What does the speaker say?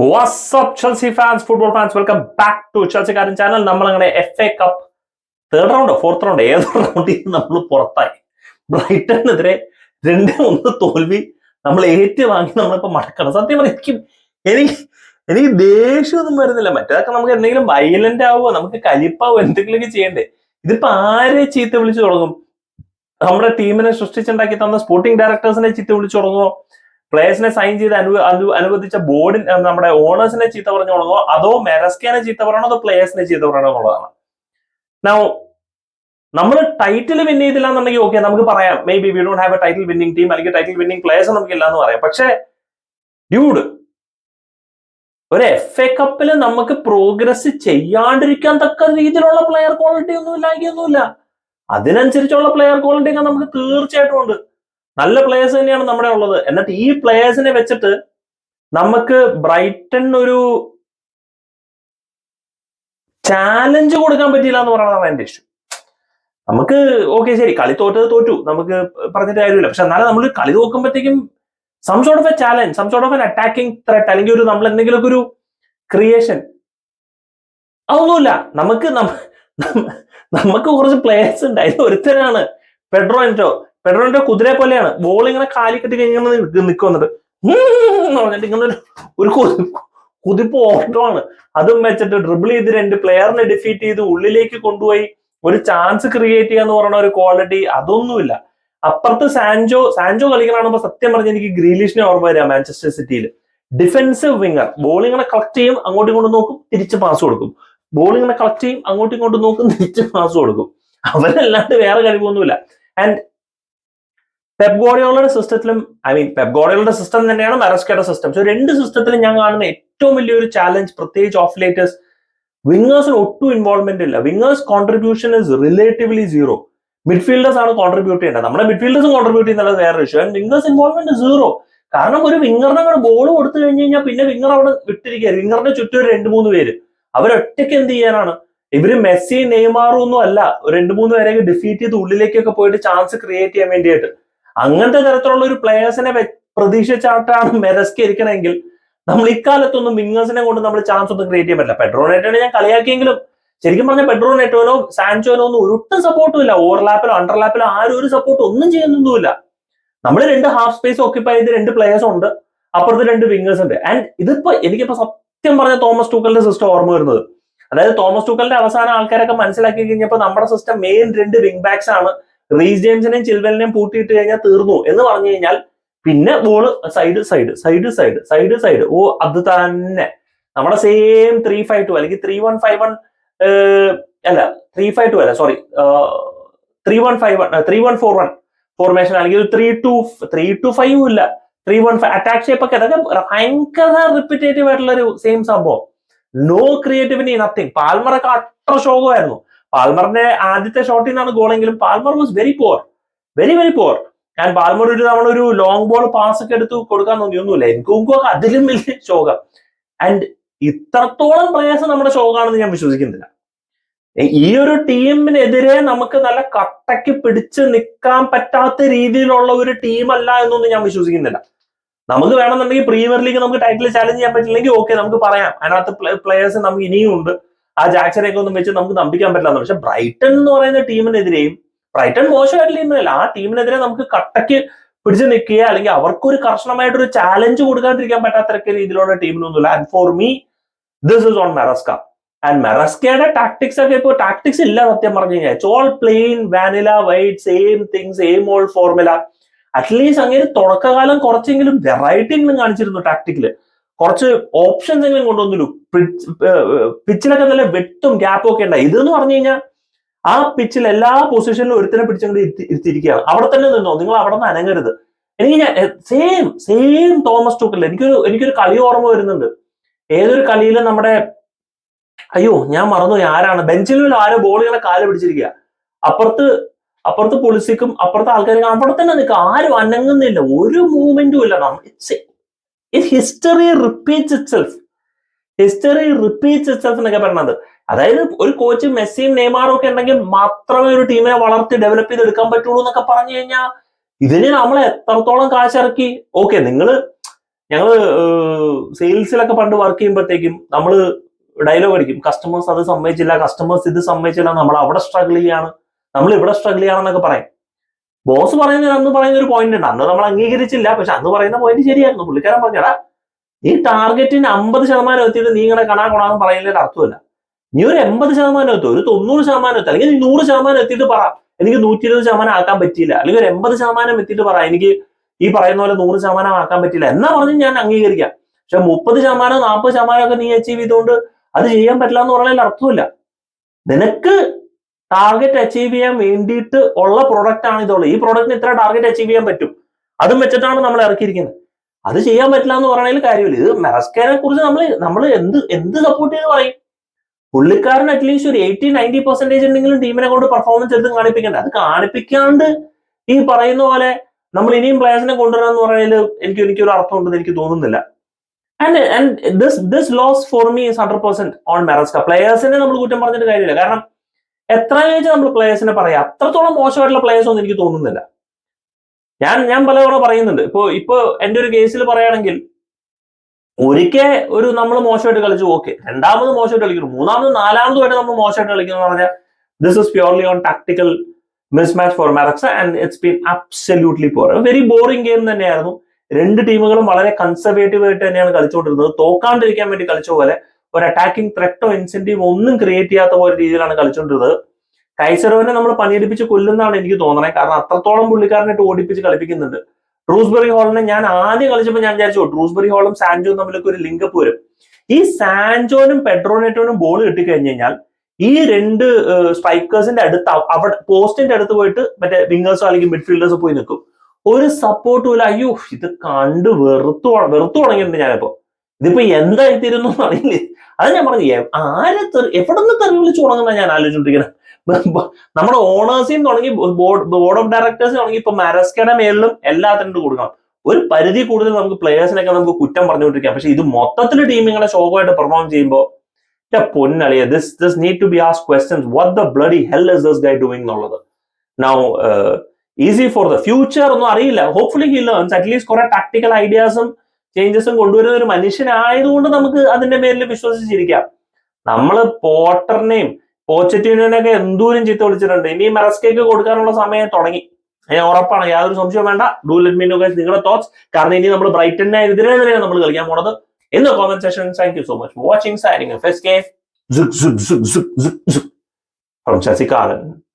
WhatsApp Chelsea fans football fans welcome back to ചെൽസിക്കാരൻ channel നമ്മൾ അങ്ങനെ F A cup third round fourth round ഏത് റൗണ്ടിൽ നമ്മൾ പുറത്തായി. ബ്രൈറ്റണിനെതിരെ രണ്ട് ഒന്ന് തോൽവി നമ്മൾ ഏറ്റുവാങ്ങി നമ്മളിപ്പോ മടക്കണം. സത്യം പറഞ്ഞാൽ എനിക്ക് എനിക്ക് എനിക്ക് ദേഷ്യമൊന്നും വരുന്നില്ല. മറ്റേതൊക്കെ നമുക്ക് എന്തെങ്കിലും വയലന്റ് ആവുമോ നമുക്ക് കലിപ്പാവോ എന്തെങ്കിലുമൊക്കെ ചെയ്യണ്ടേ. ഇതിപ്പോ ആരെ ചീത്ത വിളിച്ചു തുടങ്ങും? നമ്മുടെ ടീമിനെ സൃഷ്ടിച്ചുണ്ടാക്കി തന്ന സ്പോർട്ടിംഗ് ഡയറക്ടേഴ്സിനെ ചീത്ത വിളിച്ചു തുടങ്ങുമോ പ്ലേയേഴ്സിനെ സൈൻ ചെയ്ത് അനു അനു- അനുവദിച്ച ബോർഡിൻ നമ്മുടെ ഓണേഴ്സിനെ ചീത്ത പറഞ്ഞോളോ അതോ മെറസ്കേനെ ചീത്ത പറയണോ അതോ പ്ലേയേഴ്സിനെ ചീത്ത പറയണോ എന്നുള്ളതാണ്. നോ നമ്മൾ ടൈറ്റിൽ വിൻ ചെയ്തില്ല എന്നുണ്ടെങ്കിൽ ഓക്കെ നമുക്ക് പറയാം. Maybe we don't have a title winning team അല്ലെങ്കിൽ ടൈറ്റിൽ വിന്നിംഗ് പ്ലേയേഴ്സ് നമുക്ക് ഇല്ല എന്ന് പറയാം. പക്ഷേ ഡ്യൂഡ് ഒരു എഫ് എ കപ്പിൽ നമുക്ക് പ്രോഗ്രസ് ചെയ്യാണ്ടിരിക്കാൻ തക്ക രീതിയിലുള്ള പ്ലെയർ ക്വാളിറ്റി ഒന്നും ഇല്ലാക്കിയൊന്നുമില്ല അതിനനുസരിച്ചുള്ള പ്ലെയർ ക്വാളിറ്റി ഒക്കെ നമുക്ക് തീർച്ചയായിട്ടും ഉണ്ട്. നല്ല പ്ലേയേഴ്സ് തന്നെയാണ് നമ്മുടെ ഉള്ളത്. എന്നിട്ട് ഈ പ്ലേയേഴ്സിനെ വെച്ചിട്ട് നമുക്ക് ബ്രൈറ്റൺ ഒരു ചാലഞ്ച് കൊടുക്കാൻ പറ്റിയില്ല എന്ന് പറയുന്നതാണ് എന്റെ ഇഷ്യൂ നമുക്ക് ഓക്കെ ശരി കളി തോറ്റത് തോറ്റു. നമുക്ക് പറഞ്ഞിട്ട് കാര്യമില്ല. പക്ഷെ എന്നാലും നമ്മൾ കളി നോക്കുമ്പോഴത്തേക്കും some sort of a challenge some sort of an attacking threat അല്ലെങ്കിൽ ഒരു നമ്മൾ എന്തെങ്കിലുമൊക്കെ ഒരു ക്രിയേഷൻ അതൊന്നുമില്ല. നമുക്ക് നമുക്ക് കുറച്ച് പ്ലേയേഴ്സ് ഉണ്ട്. അതിൽ ഒരുത്തനാണ് പെഡ്രോ എന്റോ എന്റോ കുതിരയെ പോലെയാണ്. ബോൾ ഇങ്ങനെ കാലി കെട്ടി കഴിഞ്ഞാൽ നിൽക്കും വന്നിട്ട് പറഞ്ഞിട്ട് ഇങ്ങനെ ഒരു- കുതിപ്പ് ഓട്ടോ കുതിപ്പ് ഓട്ടമാണ്. അതും വെച്ചിട്ട് ഡ്രിബിൾ ചെയ്ത് രണ്ട് പ്ലെയറിനെ ഡിഫീറ്റ് ചെയ്ത് ഉള്ളിലേക്ക് കൊണ്ടുപോയി ഒരു ചാൻസ് ക്രിയേറ്റ് ചെയ്യാന്ന് പറയുന്ന ഒരു ക്വാളിറ്റി അതൊന്നുമില്ല. അപ്പുറത്ത് സാൻജോ സാൻജോ കളിക്കണാകുമ്പോ സത്യം പറഞ്ഞ എനിക്ക് ഗ്രീലിഷിനെ ഓർമ്മ വരിക മാഞ്ചസ്റ്റർ സിറ്റിയിൽ ഡിഫൻസീവ് വിങ്ങർ ബോളിങ്ങനെ കളക്ട് ചെയ്യും അങ്ങോട്ടും ഇങ്ങോട്ടും നോക്കും തിരിച്ച് പാസ് കൊടുക്കും. ബോളിങ്ങനെ കളക്ട് ചെയ്യും അങ്ങോട്ടും ഇങ്ങോട്ടും നോക്കും തിരിച്ച് പാസ് കൊടുക്കും. അവരല്ലാണ്ട് വേറെ കഴിവൊന്നുമില്ല ആൻഡ് പെപ് ഗോഡിയോളയുടെ സിസ്റ്റത്തിലും ഐ മീൻ പെപ് ഗോഡിയോളുടെ സിസ്റ്റം തന്നെയാണ് മെറസ്കയുടെ സിസ്റ്റം സോ രണ്ട് സിസ്റ്റത്തിലും ഞാൻ കാണുന്ന ഏറ്റവും വലിയൊരു ചാലഞ്ച് പ്രത്യേകിച്ച് ഓഫ് ലേറ്റേഴ്സ് വിങ്ങേഴ്സിന് ഒട്ടും ഇൻവോൾവ്മെന്റ് ഇല്ല. Wingers contribution is relatively zero midfielders ആണ് കോൺട്രിബ്യൂട്ട് ചെയ്യേണ്ടത്. നമ്മുടെ മിഡ്ഫീൽഡേഴ്സും കോൺട്രിബ്യൂട്ട് ചെയ്യുന്നത് വേറെ issue and wingers involvement zero കാരണം ഒരു വിങ്ങറിനെ കൂടെ ബോൾ കൊടുത്തു കഴിഞ്ഞ് കഴിഞ്ഞാൽ പിന്നെ വിങ്ങർ അവിടെ വിട്ടിരിക്കുക. വിങ്ങറിന്റെ ചുറ്റും ഒരു രണ്ട് മൂന്ന് പേര്. അവരൊറ്റയ്ക്ക് എന്ത് ചെയ്യാനാണ്? ഇവർ മെസ്സി നെയ്മാറും ഒന്നും അല്ല. രണ്ട് മൂന്ന് പേരെയൊക്കെ ഡിഫീറ്റ് ചെയ്ത് ഉള്ളിലേക്കൊക്കെ പോയിട്ട് ചാൻസ് ക്രിയേറ്റ് ചെയ്യാൻ വേണ്ടിയിട്ട്. അങ്ങനത്തെ തരത്തിലുള്ള ഒരു പ്ലേയേഴ്സിനെ പ്രതീക്ഷിച്ചാട്ടാണ് മെറസ്കി ഇരിക്കണമെങ്കിൽ നമ്മൾ ഇക്കാലത്തൊന്നും വിങ്ങേഴ്സിനെ കൊണ്ട് നമ്മൾ ചാൻസ് ഒന്നും ക്രിയേറ്റ് ചെയ്യാൻ പറ്റില്ല. പെട്രോ നെറ്റോനെ ഞാൻ കളിയാക്കിയെങ്കിലും ശരിക്കും പറഞ്ഞാൽ പെട്രോ നെറ്റോനോ സാൻചോനോ ഒന്നും ഒട്ടും സപ്പോർട്ടും ഇല്ല. ഓവർലാപ്പിലോ അണ്ടർലാപ്പിലോ ആരും ഒരു സപ്പോർട്ട് ഒന്നും ചെയ്യുന്നൊന്നുമില്ല. നമ്മൾ രണ്ട് ഹാഫ് സ്പേസ് ഓക്യുപ്പൈ ചെയ്ത് രണ്ട് പ്ലേയേഴ്സ് ഉണ്ട്. അപ്പുറത്ത് രണ്ട് വിങ്ങേഴ്സ് ഉണ്ട്. ആൻഡ് ഇതിപ്പോ എനിക്കിപ്പോ സത്യം പറഞ്ഞ തോമസ് ടൂക്കലിന്റെ സിസ്റ്റം ഓർമ്മ വരുന്നത്. അതായത് തോമസ് ടൂക്കലിന്റെ അവസാന ആൾക്കാരൊക്കെ മനസ്സിലാക്കി കഴിഞ്ഞപ്പോൾ നമ്മുടെ സിസ്റ്റം മെയിൻ രണ്ട് വിങ് ബാക്സ് ആണ്. റീസ് ജെയിംസിനെയും ചിൽവലിനെയും പൂട്ടിയിട്ട് കഴിഞ്ഞാൽ തീർന്നു എന്ന് പറഞ്ഞു കഴിഞ്ഞാൽ പിന്നെ ball side side side side side side ഓ അത് തന്നെ. നമ്മുടെ സെയിം ത്രീ ഫൈവ് ടു അല്ലെങ്കിൽ ത്രീ വൺ ഫൈവ് വൺ അല്ല ത്രീ ഫൈവ് ടു അല്ല sorry three one five one three one four one formation അല്ലെങ്കിൽ three two three two five ഇല്ല. Three one five attack shape ഒക്കെ അതൊക്കെ ഭയങ്കര repetitive ആയിട്ടുള്ള ഒരു സെയിം സംഭവം. നോ ക്രിയേറ്റിവിറ്റി നത്തിങ് പാൽമറൊക്കെ അത്ര ശോകമായിരുന്നു പാൽമറിന്റെ ആദ്യത്തെ ഷോട്ടിൽ നിന്നാണ് ഗോളെങ്കിലും Palmer was very poor very very poor ഞാൻ പാൽമർ ഒരു തവണ ഒരു ലോങ് ബോൾ പാസ് ഒക്കെ എടുത്ത് കൊടുക്കാൻ നോക്കിയൊന്നുമില്ല എനിക്കൊക്കെ അതിലും വലിയ ശോകം. ആൻഡ് ഇത്രത്തോളം പ്രയാസം നമ്മുടെ ശോകമാണെന്ന് ഞാൻ വിശ്വസിക്കുന്നില്ല. ഈ ഒരു ടീമിനെതിരെ നമുക്ക് നല്ല കട്ടയ്ക്ക് പിടിച്ച് നിൽക്കാൻ പറ്റാത്ത രീതിയിലുള്ള ഒരു ടീമല്ല എന്നൊന്നും ഞാൻ വിശ്വസിക്കുന്നില്ല. നമുക്ക് വേണമെന്നുണ്ടെങ്കിൽ പ്രീമിയർ ലീഗ് നമുക്ക് ടൈറ്റിൽ ചാലഞ്ച് ചെയ്യാൻ പറ്റില്ലെങ്കിൽ ഓക്കെ നമുക്ക് പറയാം. അതിനകത്ത് പ്ലേയേഴ്സ് നമുക്ക് ഇനിയും ഉണ്ട്. ആ ജാക്സനെയൊക്കെ ഒന്നും വെച്ച് നമുക്ക് നമ്പിക്കാൻ പറ്റില്ല പക്ഷെ ബ്രൈറ്റൺ എന്ന് പറയുന്ന ടീമിനെതിരെയും ബ്രൈറ്റൺ മോശമായിട്ടുള്ള ടീമിനല്ല ആ ടീമിനെതിരെ നമുക്ക് കട്ടയ്ക്ക് പിടിച്ചു നിൽക്കുക അല്ലെങ്കിൽ അവർക്കൊരു കർശനമായിട്ടൊരു ചാലഞ്ച് കൊടുക്കാണ്ടിരിക്കാൻ പറ്റാത്ത രീതിയിലുള്ള ടീമിനൊന്നുമില്ല and for me this is on Maresca and മെറസ്കയുടെ tactics ഒക്കെ ഇപ്പോൾ ടാക്ടിക്സ് ഇല്ല സത്യം പറഞ്ഞു കഴിഞ്ഞാൽ. It's all plain vanilla white same thing same all formula at least അങ്ങനെ തുടക്കകാലം കുറച്ചെങ്കിലും വെറൈറ്റി എങ്കിലും കാണിച്ചിരുന്നു ടാക്ടിക്കിൽ കുറച്ച് ഓപ്ഷൻസ് എങ്കിലും കൊണ്ടുവന്നില്ലു പിച്ചിലൊക്കെ നല്ല വെട്ടും ഗ്യാപ്പും ഒക്കെ ഉണ്ടായി. ഇതെന്ന് പറഞ്ഞു കഴിഞ്ഞാൽ ആ പിച്ചിൽ എല്ലാ പൊസിഷനിലും ഒരുത്തിനെ പിടിച്ചങ്ങോട്ട് ഇരുത്തി ഇരുത്തിയിരിക്കുകയാണ്. അവിടെ തന്നെ നിന്നോ? നിങ്ങൾ അവിടെ നിന്ന് അനങ്ങരുത്. എനിക്ക് ഞാൻ സെയിം സെയിം തോമസ് ടൂക്കൽ. എനിക്കൊരു എനിക്കൊരു കളി ഓർമ്മ വരുന്നുണ്ട്. ഏതൊരു കളിയിലും നമ്മുടെ അയ്യോ ഞാൻ മറന്നു ആരാണ്? ബെഞ്ചിലും ആരോ ഇങ്ങനെ കാൽ പിടിച്ചിരിക്കുക. അപ്പുറത്ത് അപ്പുറത്ത് പൊളിസിക്കും അപ്പുറത്തെ ആൾക്കാരും അവിടെ തന്നെ നിൽക്കുക. ആരും അനങ്ങുന്നില്ല. ഒരു മൂവ്മെന്റും ഇല്ല. It history repeats itself history repeats itself എന്നൊക്കെ പറയുന്നത് അതായത് ഒരു കോച്ച് മെസ്സിയും നെയ്മാറും ഒക്കെ ഉണ്ടെങ്കിൽ മാത്രമേ ഒരു ടീമിനെ വളർത്തി ഡെവലപ്പ് ചെയ്ത് എടുക്കാൻ പറ്റുള്ളൂ എന്നൊക്കെ പറഞ്ഞു കഴിഞ്ഞാൽ ഇതിന് നമ്മൾ എത്രത്തോളം കാശിറക്കി ഓക്കെ നിങ്ങൾ ഞങ്ങൾ സെയിൽസിലൊക്കെ പണ്ട് വർക്ക് ചെയ്യുമ്പോഴത്തേക്കും നമ്മൾ ഡയലോഗ് അടിക്കും. കസ്റ്റമേഴ്സ് അത് സമ്മതിച്ചില്ല കസ്റ്റമേഴ്സ് ഇത് സമ്മതിച്ചില്ല നമ്മൾ അവിടെ സ്ട്രഗിൾ ചെയ്യാണ്. നമ്മൾ ഇവിടെ സ്ട്രഗിൾ ചെയ്യാണെന്നൊക്കെ പറയും. ബോസ് പറയുന്ന അന്ന് പറയുന്ന ഒരു പോയിന്റ് ഉണ്ട്. അന്ന് നമ്മൾ അംഗീകരിച്ചില്ല. പക്ഷെ അന്ന് പറയുന്ന പോയിന്റ് ശരിയായിരുന്നു. പുള്ളിക്കാരൻ പറഞ്ഞടാ ഈ ടാർഗറ്റിന് അമ്പത് ശതമാനം എത്തിയിട്ട് നീ ഇങ്ങനെ കണാ കൊണാന്ന് പറയുന്നതിൽ അർത്ഥമില്ല നീ ഒരു എൺപത് ശതമാനം എത്തും ഒരു തൊണ്ണൂറ് ശതമാനം എത്തും അല്ലെങ്കിൽ നീ നൂറ് ശതമാനം എത്തിയിട്ട് പറ. എനിക്ക് നൂറ്റി ഇരുപത് ശതമാനം ആക്കാൻ പറ്റിയില്ല. അല്ലെങ്കിൽ ഒരു എൺപത് ശതമാനം എത്തിയിട്ട് പറ. എനിക്ക് ഈ പറയുന്ന പോലെ നൂറ് ശതമാനം ആക്കാൻ പറ്റില്ല എന്നാ പറഞ്ഞ് ഞാൻ അംഗീകരിക്കാം. പക്ഷെ മുപ്പത് ശതമാനം നാൽപ്പത് ശതമാനം ഒക്കെ നീ അച്ചീവ് ചെയ്തുകൊണ്ട് അത് ചെയ്യാൻ പറ്റില്ല എന്ന് പറഞ്ഞാൽ അർത്ഥമില്ല നിനക്ക് ടാർഗറ്റ് അച്ചീവ് ചെയ്യാൻ വേണ്ടിയിട്ട് ഉള്ള പ്രൊഡക്റ്റ് ആണ് ഇതുള്ളത് ഈ പ്രൊഡക്റ്റിന് ഇത്ര ടാർഗറ്റ് അച്ചീവ് ചെയ്യാൻ പറ്റും. അതും വെച്ചിട്ടാണ് നമ്മൾ ഇറക്കിയിരിക്കുന്നത്. അത് ചെയ്യാൻ പറ്റില്ല എന്ന് പറയണതിൽ കാര്യമില്ല. ഇത് മെറസ്കേനെ കുറിച്ച് നമ്മൾ നമ്മൾ എന്ത് എന്ത് സപ്പോർട്ട് ചെയ്ത് പറയും? പുള്ളിക്കാരൻ അറ്റ്ലീസ്റ്റ് ഒരു എയ്റ്റി നയന്റി പെർസെന്റേജ് ഉണ്ടെങ്കിലും ടീമിനെ കൊണ്ട് പെർഫോമൻസ് എടുത്ത് കാണിപ്പിക്കണ്ട? അത് കാണിപ്പിക്കാണ്ട് ഈ പറയുന്ന പോലെ നമ്മൾ ഇനിയും പ്ലേയേഴ്സിനെ കൊണ്ടുവരണം എന്ന് പറയുന്നതിൽ എനിക്ക് എനിക്കൊരു അർത്ഥം ഉണ്ടെന്ന് എനിക്ക് തോന്നുന്നില്ല. And and this this loss for me is hundred percent on Maresca പ്ലേയേഴ്സിനെ നമ്മൾ കുറ്റം പറഞ്ഞിട്ട് കാര്യമില്ല. കാരണം എത്ര ചോദിച്ചാൽ നമ്മൾ പ്ലേയേഴ്സിനെ പറയാം. അത്രത്തോളം മോശമായിട്ടുള്ള പ്ലേയേഴ്സ് ഒന്നും എനിക്ക് തോന്നുന്നില്ല. ഞാൻ ഞാൻ പലതവണ പറയുന്നുണ്ട്. ഇപ്പോ ഇപ്പോ എന്റെ ഒരു കേസിൽ പറയുകയാണെങ്കിൽ ഒരിക്കൽ ഒരു നമ്മൾ മോശമായിട്ട് കളിച്ചു ഓക്കെ രണ്ടാമത് മോശമായിട്ട് കളിക്കുന്നു. മൂന്നാമത് വരെ നമ്മൾ മോശമായിട്ട് കളിക്കുന്നു എന്ന് പറഞ്ഞാൽ this is purely on tactical mismatch for Maresca and it's been absolutely poor very boring game തന്നെയായിരുന്നു. രണ്ട് ടീമുകളും വളരെ കൺസർവേറ്റീവ് ആയിട്ട് തന്നെയാണ് കളിച്ചുകൊണ്ടിരുന്നത്. തോക്കാണ്ടിരിക്കാൻ വേണ്ടി കളിച്ച പോലെ ഒരു അറ്റാക്കിംഗ് ത്രെട്ടോ ഇൻസെന്റീവോ ഒന്നും ക്രിയേറ്റ് ചെയ്യാത്ത പോലെ രീതിയിലാണ് കളിച്ചുകൊണ്ടിരുന്നത് കൈസറോവിനെ നമ്മൾ പണിയെടുപ്പിച്ച് കൊല്ലുന്നതാണ് എനിക്ക് തോന്നണേ. കാരണം അത്രത്തോളം പുള്ളിക്കാരനായിട്ട് ഓടിപ്പിച്ച് കളിപ്പിക്കുന്നുണ്ട്. ട്രൂസ്ബെറി ഹോളിനെ ഞാൻ ആദ്യം കളിച്ചപ്പോൾ ഞാൻ വിചാരിച്ചു ട്രൂസ്ബെറി ഹോളും സാൻജോയും തമ്മിലൊക്കെ ഒരു ലിങ്കപ്പ് വരും. ഈ സാൻജോനും പെട്രോനേറ്റോനും ബോൾ കിട്ടിക്കഴിഞ്ഞ് കഴിഞ്ഞാൽ ഈ രണ്ട് സ്ട്രൈക്കേഴ്സിന്റെ അടുത്ത് അവ- അവിടെ പോസ്റ്റിന്റെ അടുത്ത് പോയിട്ട് മറ്റേ വിങ്ങേഴ്സോ അല്ലെങ്കിൽ മിഡ്ഫീൽഡേഴ്സോ പോയി നിൽക്കും. ഒരു സപ്പോർട്ടും ഇല്ല. അയ്യോ ഇത് കണ്ട് വെറുത്തു വെറുത്തു തുടങ്ങിയിട്ടുണ്ട് ഞാനിപ്പോ. ഇതിപ്പോ എന്തായിത്തീരുന്നു അറിയില്ലേ. അത് ഞാൻ പറഞ്ഞു ആരെ തെറി എവിടെ നിന്ന് തെറി വിളിച്ചു തുടങ്ങുന്ന ഞാൻ ആലോചിച്ചോണ്ടിരിക്കുന്നത് നമ്മുടെ ഓണേഴ്സിൽ തുടങ്ങി ബോർഡ് ഓഫ് ഡയറക്ടേഴ്സ് തുടങ്ങി ഇപ്പൊ മാരസ്കയുടെ മേളിലും എല്ലാത്തിനും കൊടുക്കണം. ഒരു പരിധി കൂടുതൽ നമുക്ക് പ്ലേയേഴ്സിനൊക്കെ നമുക്ക് കുറ്റം പറഞ്ഞുകൊണ്ടിരിക്കാം. പക്ഷെ ഇത് മൊത്തത്തിൽ ടീമിങ്ങളെ ശോകമായിട്ട് പെർഫോം ചെയ്യുമ്പോൾ പൊന്നളിയ this this need to be as questions what the bloody hell is this guy doing എന്നുള്ളത്. Now easy for the future ഒന്നും അറിയില്ല. Hopefully he learns at least കുറെ ടാക്ടിക്കൽ ഐഡിയാസും ചേഞ്ചസും കൊണ്ടുവരുന്ന ഒരു മനുഷ്യനായതുകൊണ്ട് നമുക്ക് അതിന്റെ പേരിൽ വിശ്വസിച്ചിരിക്കാം. നമ്മൾ പോട്ടറിനെയും പോച്ചറ്റീനൊക്കെ എന്തോരം ചീത്ത വിളിച്ചിട്ടുണ്ട്. ഇനി മെറസ്കേക്ക് കൊടുക്കാനുള്ള സമയം തുടങ്ങി. ഞാൻ ഉറപ്പാണ് യാതൊരു സംശയവും വേണ്ട. Do let me know guys നിങ്ങളുടെ തോട്ട്സ് കാരണം ഇനി നമ്മൾ ബ്രൈറ്റനെ എതിരെ തന്നെയാണ് നമ്മൾ കളിക്കാൻ പോണത് ഇന്ന് comment session thank you so much watching സാരിങ് from Signing